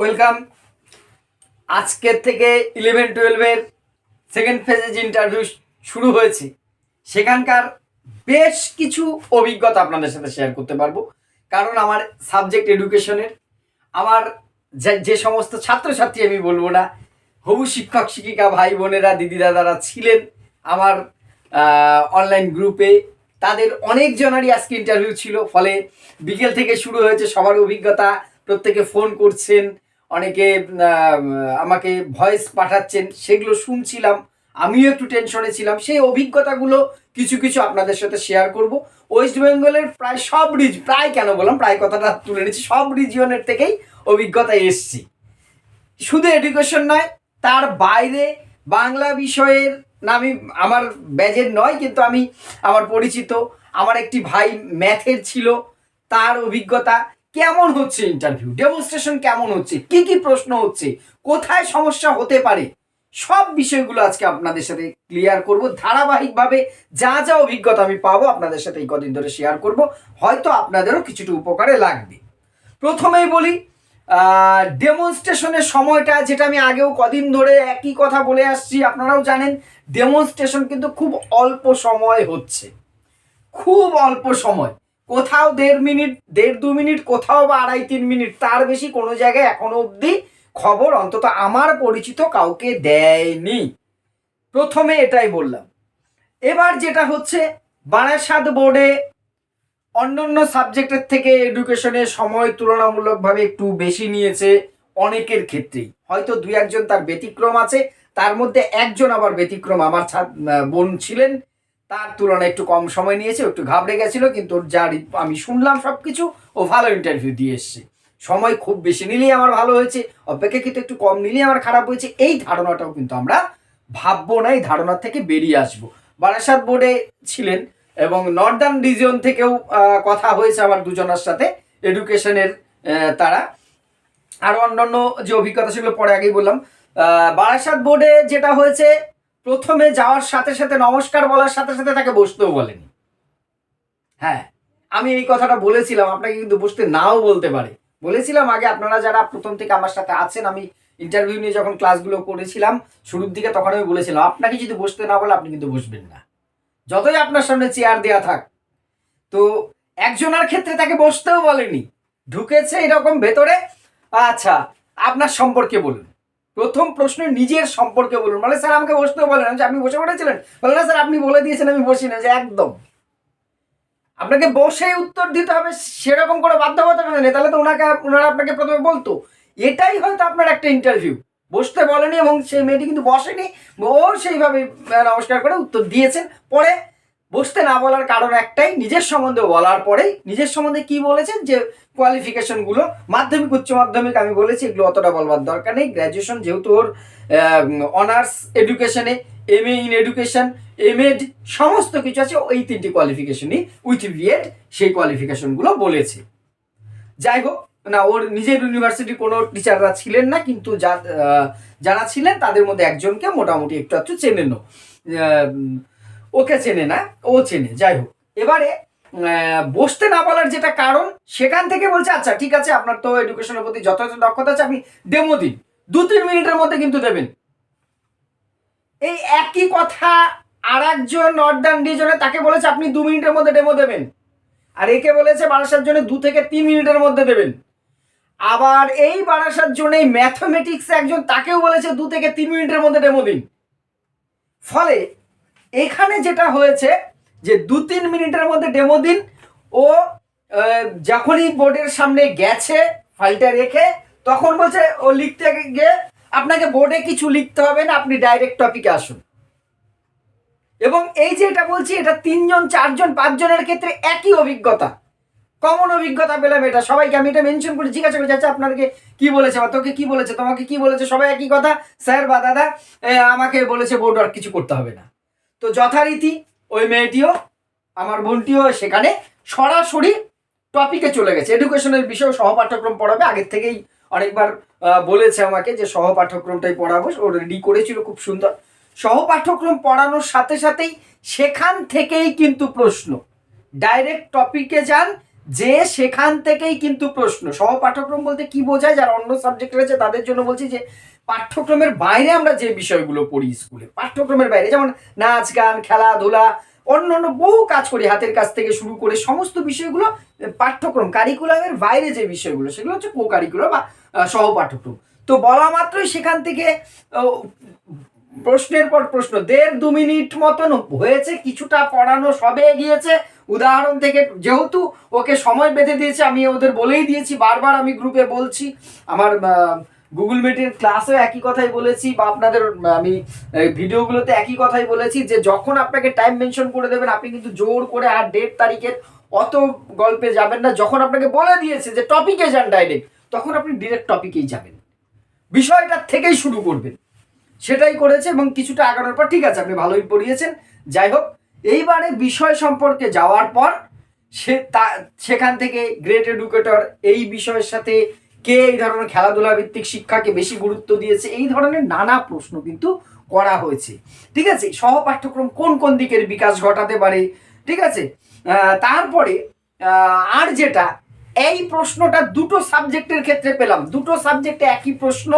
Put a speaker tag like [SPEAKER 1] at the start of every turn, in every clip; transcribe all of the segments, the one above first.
[SPEAKER 1] Welcome আজকের থেকে eleven টুয়েলভের সেকেন্ড ফেজের ইন্টারভিউ শুরু হয়েছে, সেখানকার বেশ কিছু অভিজ্ঞতা আপনাদের সাথে শেয়ার করতে পারব। কারণ আমার সাবজেক্ট এডুকেশনের আমার যে- যে সমস্ত ছাত্রছাত্রী আমি বলব না, হবু শিক্ষক, শিক্ষিকা ভাই বোনেরা দিদি দাদারা ছিলেন আমার অনলাইন গ্রুপে তাদের অনেক জনারই আজকে ইন্টারভিউ ছিল। ফলে বিকেল থেকে শুরু হয়েছে, সবার অভিজ্ঞতা, প্রত্যেকে ফোন করছেন অনেকে আমাকে ভয়েস পাঠাচ্ছেন, সেগুলো শুনছিলাম, আমিও একটু টেনশনে ছিলাম, সেই অভিজ্ঞতাগুলো কিছু কিছু আপনাদের সাথে শেয়ার করব। ওয়েস্ট বেঙ্গলের প্রায় সব রিজ প্রায় কেন বললাম, প্রায় কথাটা তুলে নিচ্ছি, সব রিজিয়নের থেকেই অভিজ্ঞতা এসছি। শুধু এডুকেশন নয়, তার বাইরে বাংলা বিষয়ের না আমি আমার ব্যাজের নয়, কিন্তু আমি, আমার পরিচিত, আমার একটি ভাই ম্যাথের ছিল, তার অভিজ্ঞতা কেমন হচ্ছে ইন্টারভিউ ডেমনস্ট্রেশন কেমন হচ্ছে? কি কি প্রশ্ন হচ্ছে? কোথায় সমস্যা হতে পারে? সব বিষয়গুলো আজকে আপনাদের সাথে ক্লিয়ার করব। ধারাবাহিকভাবে যা যা অভিজ্ঞতা আমি পাবো আপনাদের সাথে এই কদিন ধরে শেয়ার করব। হয়তো আপনাদেরও কিছুটা উপকারে লাগবে। প্রথমেই বলি ডেমনস্ট্রেশনের সময়টা যেটা আমি আগেও কদিন ধরে একই কথা বলে আসছি, আপনারাও জানেন ডেমনস্ট্রেশন কিন্তু খুব অল্প সময় হচ্ছে। খুব অল্প সময়। কোথাও দেড় মিনিট, দেড় দু মিনিট, কোথাও বা আড়াই তিন মিনিট, তার বেশি কোনো জায়গায় এখনও অবধি খবর অন্তত আমার পরিচিত কাউকে দেয়নি। প্রথমে এটাই বললাম। এবার যেটা হচ্ছে, বারাসাত বোর্ডে অন্যান্য সাবজেক্টের থেকে এডুকেশনে সময় তুলনামূলকভাবে একটু বেশি নিয়েছে অনেকের ক্ষেত্রেই। হয়তো দুই একজন তার ব্যতিক্রম আছে, তার মধ্যে একজন আবার ব্যতিক্রম। আমার বোন ছিলেন তার তুলনায় একটু কম সময় নিয়েছে একটু ঘাবড়ে গেছিল, কিন্তু ওর যা আমি শুনলাম সব কিছু ও ভালো ইন্টারভিউ দিয়ে এসছে। সময় খুব বেশি নিলেই আমার ভালো হয়েছে, অপেক্ষাকৃত একটু কম নিলেই আমার খারাপ হয়েছে, এই ধারণাটাও কিন্তু আমরা ভাববো না, এই ধারণার থেকে বেরিয়ে আসব। বারাসাত বোর্ডে ছিলেন এবং নর্দার্ন রিজিয়ন থেকেও কথা হয়েছে আমার দুজনের সাথে এডুকেশনের তারা। আর অন্যান্য যে অভিজ্ঞতা সেগুলো পরে আগেই বললাম। বারাসাত বোর্ডে যেটা হয়েছে প্রথমে যাওয়ার সাথে সাথে, নমস্কার বলার সাথে সাথে তাকে বসতেও বলেনি। হ্যাঁ আমি এই কথাটা বলেছিলাম, আপনাকে কিন্তু বসতে নাও বলতে পারে। বলেছিলাম আগে, আপনারা যারা প্রথম থেকে আমার সাথে আছেন, আমি ইন্টারভিউ নিয়ে যখন ক্লাসগুলো করেছিলাম, শুরুর দিকে তখন আমি বলেছিলাম, আপনাকে যদি বসতে না বলে, আপনি কিন্তু বসবেন না। যতই আপনার সামনে চেয়ার দেওয়া থাক। তো একজনের ক্ষেত্রে তাকে বসতেও বলেনি। ঢুকেছে এরকম ভেতরে। আচ্ছা আপনার সম্পর্কে বলুন। প্রথম প্রশ্ন নিজের সম্পর্কে বলুন। মানে স্যার আমাকে বসতেও বলেন যে আপনি বসে পড়েছিলেন? বলে না স্যার, আপনি বলে দিয়েছেন, আমি বসি না, যে একদম। আপনাকে বসেই উত্তর দিতে হবে, সেরকম করে বাধ্যবাধকতা নেই, তাহলে তো ওনাকে, ওনারা আপনাকে প্রথমে বলতো। এটাই হয়তো আপনার একটা ইন্টারভিউ বসতে বলেনি এবং সেই মেয়েটি কিন্তু বসেনি, ও সেইভাবে নমস্কার করে উত্তর দিয়েছেন। পরে বসতে না বলার কারণ একটাই, নিজের সম্বন্ধে বলার পরেই, নিজের সম্বন্ধে কি বলেছেন, যে কোয়ালিফিকেশনগুলো মাধ্যমিক, উচ্চ মাধ্যমিক আমি বলেছি, এগুলো অতটা বলবার দরকার নেই। গ্র্যাজুয়েশন যেহেতু ওর honours এডুকেশনে M in education M Ed সমস্ত কিছু আছে, ওই তিনটি কোয়ালিফিকেশনই উইথ বিএড সেই কোয়ালিফিকেশনগুলো বলেছে। যাই হোক, না, ওর নিজের ইউনিভার্সিটি কোনো টিচাররা ছিলেন না, কিন্তু যারা ছিলেন, তাদের মধ্যে একজনকে মোটামুটি একটু একটু চেনেন ওকে চেনে না, ও চেনে, যাই হোক। এবারে বসতে না বলার যেটা কারণ, সেখান থেকে বলছে আচ্ছা ঠিক আছে, আপনার তো এডুকেশনের প্রতি যথাযথ দক্ষতা আছে, আপনি ডেমো দিন। দু, তিন মিনিটের মধ্যে কিন্তু দেবেন। এই একই কথা আর একজন নর্দার্ন রিজনে তাকে বলেছে, আপনি দু মিনিটের মধ্যে ডেমো দেবেন। আর একে বলেছে বারাসার জন্য দু থেকে তিন মিনিটের মধ্যে দেবেন। আবার এই বারাসার জন্য এই ম্যাথমেটিক্স একজন তাকেও বলেছে, দু থেকে তিন মিনিটের মধ্যে ডেমো দিন। ফলে এখানে যেটা হয়েছে, যে দু তিন মিনিটের মধ্যে ডেমো দিন। ও যখনই বোর্ডের সামনে গেছে ফাইলটা রেখে, তখন বলছে, ও লিখতে গিয়ে আপনাকে বোর্ডে কিছু লিখতে হবে না, আপনি ডাইরেক্ট টপিকে আসুন। এবং এই যে এটা বলছি, এটা তিনজন, চারজন, পাঁচজনের ক্ষেত্রে একই অভিজ্ঞতা। কমন অভিজ্ঞতা পেলাম এটা। সবাইকে আমি এটা মেনশন করে, জিজ্ঞাসা করি আচ্ছা আপনাকে কি বলেছে বা তোকে কি বলেছে? তোমাকে কি বলেছে? সবাই একই কথা। স্যার বা দাদা আমাকে বলেছে বোর্ড আর কিছু করতে হবে না। তো যথারীতি ওই মেয়েটিও, আমার বোনটিও সেখানে সরাসরি টপিকে চলে গেছে। এডুকেশনের বিষয় সহপাঠ্যক্রম পড়াবে। আগের থেকেই অনেকবার বলেছে আমাকে যে সহপাঠ্যক্রমটাই পড়াবো। ও রেডি করেছিল, খুব সুন্দর। সহপাঠ্যক্রম পড়ানোর সাথে সাথেই সেখান থেকেই কিন্তু প্রশ্ন। ডাইরেক্ট টপিকে যান, যে সেখান থেকেই কিন্তু প্রশ্ন। সহপাঠ্যক্রম বলতে কি বোঝায়? যারা অন্য সাবজেক্ট রয়েছে, তাদের জন্য বলছি যে পাঠ্যক্রমের বাইরে আমরা যে বিষয়গুলো পড়ি স্কুলে, পাঠ্যক্রমের বাইরে, যেমন নাচ, গান, খেলাধুলা অন্য অন্য বহু কাজ করি হাতের কাজ থেকে শুরু করে সমস্ত বিষয়গুলো পাঠ্যক্রম কারিকুলামের বাইরে যে বিষয়গুলো, সেগুলো হচ্ছে কো বা সহপাঠ্যক্রম। তো বলা মাত্রই সেখান থেকে প্রশ্নের পর প্রশ্ন, দেড় দু মিনিট মতন হয়েছে, কিছুটা পড়ানো সবে গিয়েছে। উদাহরণ থেকে যেহেতু ওকে সময় বেঁধে দিয়েছে, আমি ওদের বলেই দিয়েছি, বারবার আমি গ্রুপে বলছি, আমার গুগল মিটের ক্লাসেও একই কথাই বলেছি বা আপনাদের, আমি ভিডিওগুলোতে একই কথাই বলেছি যে যখন আপনাকে টাইম মেনশন করে দেবেন, আপনি কিন্তু জোর করে আর ডেট তারিখের অত গল্পে যাবেন না। যখন আপনাকে বলে দিয়েছে যে টপিকে যান ডাইরেক্ট তখন আপনি ডিরেক্ট টপিকেই যাবেন। বিষয়টার থেকেই শুরু করবেন। সেটাই করেছে এবং কিছুটা আগানোর পর, ঠিক আছে, আপনি ভালোই পড়িয়েছেন। যাই হোক, এইবারে বিষয় সম্পর্কে যাওয়ার পর সে তা, সেখান থেকে গ্রেট এডুকেটর এই বিষয়ের সাথে কে এই ধরনের খেলাধুলা ভিত্তিক শিক্ষাকে বেশি গুরুত্ব দিয়েছে? এই ধরনের নানা প্রশ্ন কিন্তু করা হয়েছে। ঠিক আছে? সহ পাঠ্যক্রম কোন কোন দিকের বিকাশ ঘটাতে পারে? ঠিক আছে? তারপরে আর যেটা, এই প্রশ্নটা দুটো সাবজেক্টের ক্ষেত্রে পেলাম। দুটো সাবজেক্টে একই প্রশ্ন।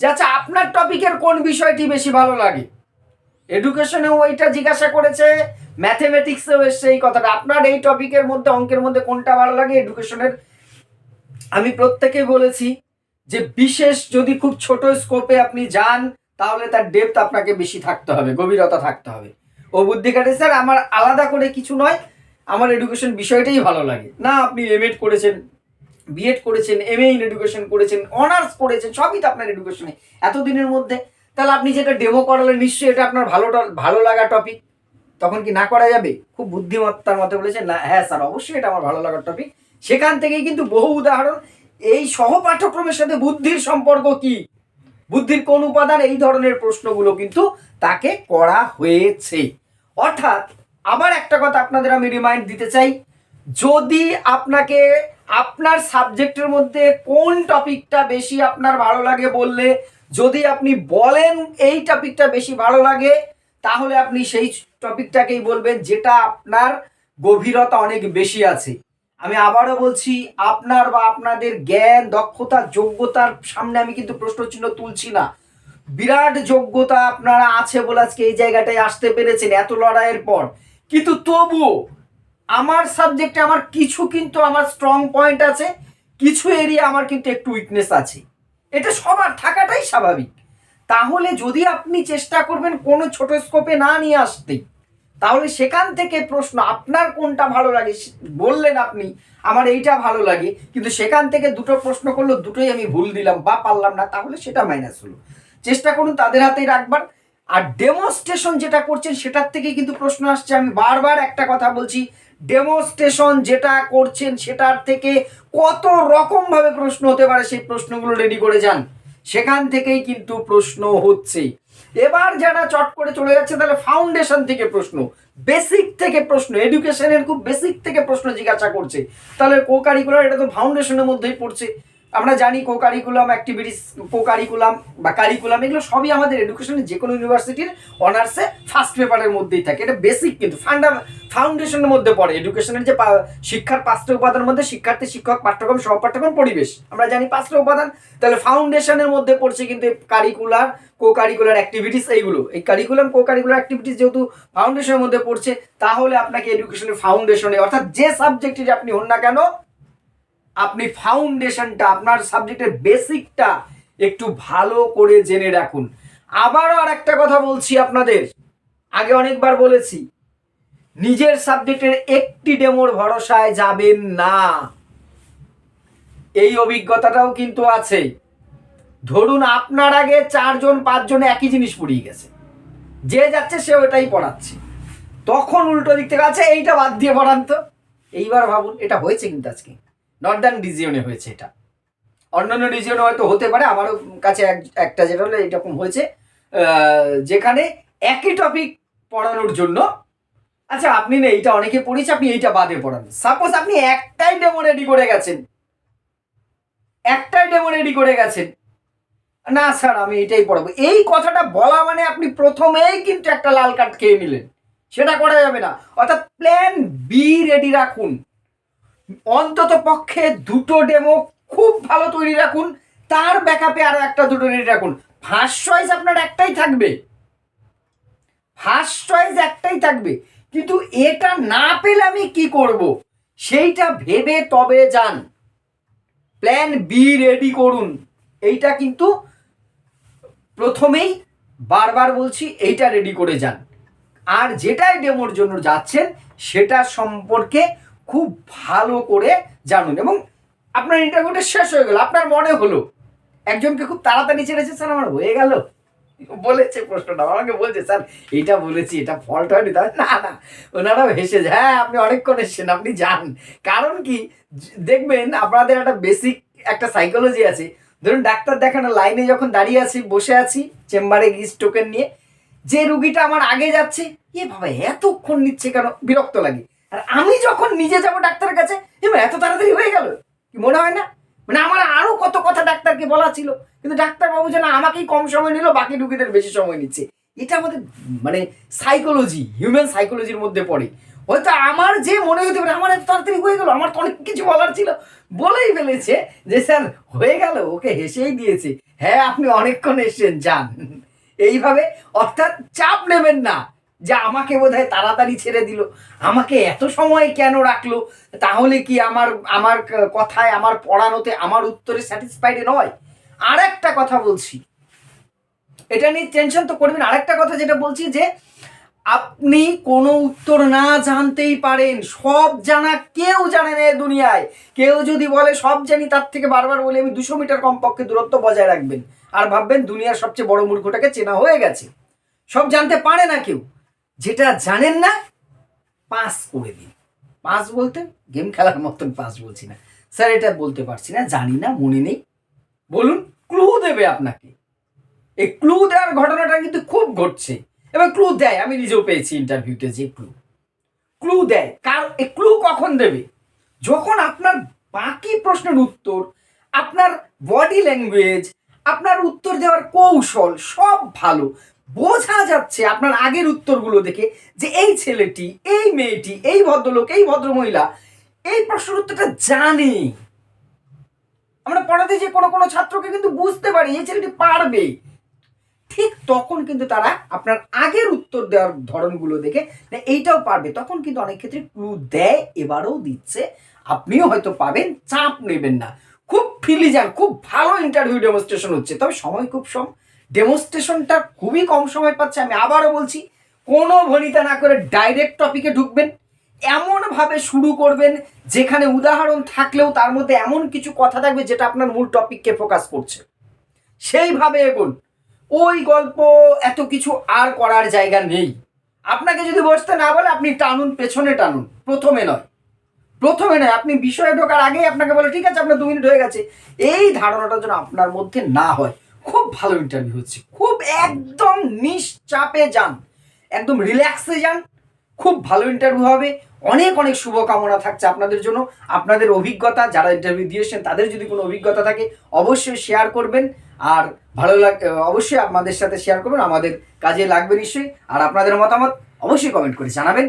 [SPEAKER 1] আচ্ছা আপনার টপিকের কোন বিষয়টি বেশি ভালো লাগে? এডুকেশনেও ওইটা জিজ্ঞাসা করেছে, ম্যাথমেটিক্সেও এসছে এই কথাটা। আপনার এই টপিকের মধ্যে, অঙ্কের মধ্যে কোনটা ভালো লাগে? এডুকেশনের আমি প্রত্যেকেই বলেছি যে বিশেষ যদি খুব ছোট স্কোপে আপনি যান, তাহলে তার ডেপথ আপনাকে বেশি থাকতে হবে, গভীরতা থাকতে হবে। ও বুদ্ধি কাটে স্যার আমার আলাদা করে কিছু নয়, আমার এডুকেশন বিষয়টাই ভালো লাগে। না, আপনি এমএড করেছেন বিএড করেছেন এম এ ইন এডুকেশন করেছেন অনার্স করেছেন, সবই তো আপনার এডুকেশনে এতদিনের মধ্যে, তাহলে আপনি যেটা ডেমো করালেন নিশ্চয়ই এটা আপনার ভালো ভালো লাগা টপিক তখন কি না করা যাবে? খুব বুদ্ধিমত্তার মতে বলেছেন, না হ্যাঁ স্যার অবশ্যই এটা আমার ভালো লাগার টপিক সেখান থেকেই কিন্তু বহু উদাহরণ। এই সহ পাঠ্যক্রমের সাথে বুদ্ধির সম্পর্ক কি? বুদ্ধির কোন উপাদান? এই ধরনের প্রশ্নগুলো কিন্তু তাকে করা হয়েছে। অর্থাৎ, আবার একটা কথা আপনাদের আমি রিমাইন্ড দিতে চাই। যদি আপনাকে আপনার সাবজেক্টের মধ্যে কোন টপিকটা বেশি আপনার ভালো লাগে বললে, যদি আপনি বলেন এই টপিকটা বেশি ভালো লাগে, তাহলে আপনি সেই টপিকটাকেই বলবেন যেটা আপনার গভীরতা অনেক বেশি আছে। আমি আবারও বলছি, আপনার বা আপনাদের জ্ঞান, দক্ষতা, যোগ্যতার সামনে আমি কিন্তু প্রশ্নচিহ্ন তুলছি না। বিরাট যোগ্যতা আপনারা আছে বলে আজকে এই জায়গাটায় আসতে পেরেছেন এত লড়াইয়ের পর। কিন্তু তবুও আমার সাবজেক্টে আমার কিছু কিন্তু আমার স্ট্রং পয়েন্ট আছে, কিছু এরিয়া আমার কিন্তু একটু উইকনেস আছে। এটা সবার থাকাটাই স্বাভাবিক। তাহলে যদি আপনি চেষ্টা করবেন কোনো ছোট স্কোপে না নিয়ে আসতে তাহলে সেখান থেকে প্রশ্ন, আপনার কোনটা ভালো লাগে? বললেন আপনি, আমার এইটা ভালো লাগে। কিন্তু সেখান থেকে দুটো প্রশ্ন করল, দুটোই আমি ভুল দিলাম, বা পারলাম না, তাহলে সেটা মাইনাস হলো। চেষ্টা করুন তাদের হাতেই রাখবার। আর ডেমনস্ট্রেশন যেটা করছেন, সেটার থেকে কিন্তু প্রশ্ন আসছে। আমি বারবার একটা কথা বলছি ডেমনস্ট্রেশন যেটা করছেন, সেটার থেকে কত রকম ভাবে প্রশ্ন হতে পারে, সেই প্রশ্নগুলো রেডি করে যান। সেখান থেকেই কিন্তু প্রশ্ন হচ্ছে এবার যারা চট করে চলে যাচ্ছে, তাহলে ফাউন্ডেশন থেকে প্রশ্ন বেসিক থেকে প্রশ্ন এডুকেশনের খুব বেসিক থেকে প্রশ্ন জিজ্ঞাসা করছে। তাহলে কো কারিকুলার এটা তো ফাউন্ডেশনের মধ্যেই পড়ছে। আমরা জানি co curriculum activities co curriculum বা কারিকুলাম এগুলো সবই আমাদের এডুকেশনের যে কোনো ইউনিভার্সিটির অনার্সে ফার্স্ট পেপারের মধ্যেই থাকে। এটা বেসিক কিন্তু ফান্ডা ফাউন্ডেশনের মধ্যে পড়ে। এডুকেশনের যে শিক্ষার পাঁচটা উপাদানের মধ্যে শিক্ষার্থী, শিক্ষক, পাঠ্যক্রম সহপাঠ্যক্রম পরিবেশ। আমরা জানি পাঁচটা উপাদান। তাহলে ফাউন্ডেশনের মধ্যে পড়ছে কিন্তু কারিকুলার কো কারিকুলার অ্যাক্টিভিটিস এইগুলো। এই কারিকুলাম কো কারিকুলার অ্যাক্টিভিটিস যেহেতু ফাউন্ডেশনের মধ্যে পড়ছে, তাহলে আপনাকে এডুকেশনের ফাউন্ডেশনে অর্থাৎ যে সাবজেক্টে আপনি হন না কেন আপনি ফাউন্ডেশনটা আপনার সাবজেক্টের বেসিকটা একটু ভালো করে জেনে রাখুন। আবারও আর একটা কথা বলছি আপনাদের। আগে অনেকবার বলেছি, নিজের সাবজেক্টের একটি ডেমোর ভরসায় যাবেন না। এই অভিজ্ঞতাটাও কিন্তু আছে। ধরুন আপনার আগে চারজন, পাঁচজন একই জিনিস পড়িয়ে গেছে। যে যাচ্ছে সে ওটাই পড়াচ্ছে। তখন উল্টো দিক থেকে আছে, এইটা বাদ দিয়ে পড়ান তো। এইবার ভাবুন, এটা হয়েছে কিন্তু আজকে। নর্দার্ন ডিজিয়নে হয়েছে এটা। অন্যান্য ডিজিয়নে হয়তো হতে পারে, আমারও কাছে এক- একটা যেটা হলো এরকম হয়েছে। যেখানে একই টপিক পড়ানোর জন্য আচ্ছা আপনি না এইটা অনেকে পড়িয়েছে আপনি এইটা বাদে পড়ান। সাপোজ আপনি একটাই ডেমো রেডি করে গেছেন। একটাই ডেমো রেডি করে গেছেন। না স্যার আমি এটাই পড়াবো। এই কথাটা বলা মানে আপনি প্রথমেই কিন্তু একটা লাল কার্ড খেয়ে নিলেন। সেটা করা যাবে না। অর্থাৎ প্ল্যান বি রেডি রাখুন। অন্তত পক্ষে দুটো ডেমো খুব ভালো তৈরি রাখুন, তার ব্যাকআপে আরও একটা দুটো রেডি রাখুন। ফার্স্ট চয়েস আপনার একটাই থাকবে। ফার্স্ট চয়েস একটাই থাকবে। কিন্তু এটা না পেলে আমি কি করব? সেইটা ভেবে তবে যান। প্ল্যান বি রেডি করুন। এইটা কিন্তু প্রথমেই বারবার বলছি, এইটা রেডি করে যান। আর যেটাই ডেমোর জন্য যাচ্ছেন, সেটা সম্পর্কে খুব ভালো করে জানুন এবং আপনার ইন্টারভিউটা শেষ হয়ে গেল, আপনার মনে হলো। একজনকে খুব তাড়াতাড়ি ছেড়েছে, স্যার, আমার হয়ে গেল। বলেছে প্রশ্নটা, আমাকে বলছে, স্যার, এটা বলেছি, এটা ফল্ট হয়নি। তাহলে না না ওনারা ভেসে যায় হ্যাঁ আপনি অনেকক্ষণ এসছেন, আপনি যান। কারণ কি, দেখবেন আপনাদের একটা বেসিক একটা সাইকোলজি আছে। ধরুন, ডাক্তার দেখানো, লাইনে যখন দাঁড়িয়ে আছি, বসে আছি, চেম্বারে গিয়ে টোকেন নিয়ে, যে রুগীটা আমার আগে যাচ্ছে, এ বাবা, এতক্ষণ নিচ্ছে কেন? বিরক্ত লাগে। আর আমি যখন নিজে যাব ডাক্তারের কাছে এত তাড়াতাড়ি হয়ে গেল। কি মনে হয় না? মানে আমার আরও কত কথা ডাক্তারকে বলা ছিল, কিন্তু ডাক্তারবাবু যেন আমাকেই কম সময় নিল, বাকি রুগীদের বেশি সময় নিচ্ছে। এটা আমাদের মানে সাইকোলজি হিউম্যান সাইকোলজির মধ্যে পড়ে। হয়তো আমার যে মনে হতে পারে, আমার এত তাড়াতাড়ি হয়ে গেল, আমার তো অনেক কিছু বলার ছিল। বলেই ফেলেছে যে, স্যার, হয়ে গেল, ওকে হেসেই দিয়েছে। হ্যাঁ আপনি অনেকক্ষণ এসছেন, যান। এইভাবে, অর্থাৎ চাপ নেবেন না। যে আমাকে বোধহয় তাড়াতাড়ি ছেড়ে দিল। আমাকে এত সময় কেন রাখল? তাহলে কি আমার আমার কথায়, আমার পড়ানোতে আমার উত্তরে স্যাটিসফাইড নয়? আর একটা কথা বলছি। এটা নিয়ে টেনশন তো করবেন আরেকটা কথা যেটা বলছি যে, আপনি কোনো উত্তর না জানতেই পারেন। সব জানা কেউ জানে না দুনিয়ায়। কেউ যদি বলে সব জানি, তার থেকে বারবার বলে, আমি দুশো মিটার কমপক্ষে দূরত্ব বজায় রাখবেন। আর ভাববেন দুনিয়ার সবচেয়ে বড় মূর্খটাকে চেনা হয়ে গেছে। সব জানতে পারে না কেউ। যেটা জানেন না পাস করে দিন। পাস বলতে গেম খেলার মতন পাস বলছি না। স্যার এটা বলতে পারছি না, জানি না, মনে নেই। বলুন ক্লু দেবে আপনাকে। এই ক্লু দেওয়ার ঘটনাটা কিন্তু খুব ঘটছে। এবার ক্লু দেয়, আমি নিজেও পেয়েছি ইন্টারভিউতে যে ক্লু ক্লু দেয়, কার এই ক্লু কখন দেবে? যখন আপনার বাকি প্রশ্নের উত্তর, আপনার বডি ল্যাঙ্গুয়েজ আপনার উত্তর দেওয়ার কৌশল সব ভালো বোঝা যাচ্ছে আপনার আগের উত্তরগুলো দেখে যে এই ছেলেটি, এই মেয়েটি, এই ভদ্রলোক, এই ভদ্রমহিলা, এই প্রশ্নের উত্তরটা জানে। আমরা পড়াতে যে কোনো কোনো ছাত্রকে কিন্তু বুঝতে পারি, এই ছেলেটি পারবে। ঠিক তখন কিন্তু তারা আপনার আগের উত্তর দেওয়ার ধরনগুলো দেখে এইটাও পারবে। তখন কিন্তু অনেক ক্ষেত্রে ক্লু দেয়, এবারও দিচ্ছে। আপনিও হয়তো পাবেন, চাপ নেবেন না। খুব ফিলি খুব ভালো ইন্টারভিউ ডেমনস্ট্রেশন হচ্ছে, তবে সময় খুব কম ডেমনস্ট্রেশনটা খুবই কম সময় পাচ্ছে, আমি আবারও বলছি, কোনো ভনিতা না করে ডাইরেক্ট টপিকে ঢুকবেন, এমনভাবে শুরু করবেন, যেখানে উদাহরণ থাকলেও তার মধ্যে এমন কিছু কথা থাকবে যেটা আপনার মূল টপিককে ফোকাস করছে। সেইভাবে এগোন, ওই গল্প এত কিছু আর করার জায়গা নেই। আপনাকে যদি বসতে না বলে, আপনি টানুন, পেছনে টানুন, প্রথমে নয়। প্রথমে নয়, আপনি বিষয়ে ঢোকার আগেই আপনাকে বলে, ঠিক আছে, আপনার দু মিনিট হয়ে গেছে। এই ধারণাটা যেন আপনার মধ্যে না হয়। খুব ভালো ইন্টারভিউ হচ্ছে। খুব একদম নিশ্চাপে যান। একদম রিল্যাক্সে যান। খুব ভালো ইন্টারভিউ হবে। অনেক অনেক শুভকামনা থাকছে আপনাদের জন্য। আপনাদের অভিজ্ঞতা, যারা ইন্টারভিউ দিয়েছেন, তাদের যদি কোনো অভিজ্ঞতা থাকে, অবশ্যই শেয়ার করবেন। আর ভালো লাগ, অবশ্যই আপনাদের সাথে শেয়ার করবেন। আমাদের কাজে লাগবে নিশ্চয়ই। আর আপনাদের মতামত অবশ্যই কমেন্ট করে জানাবেন।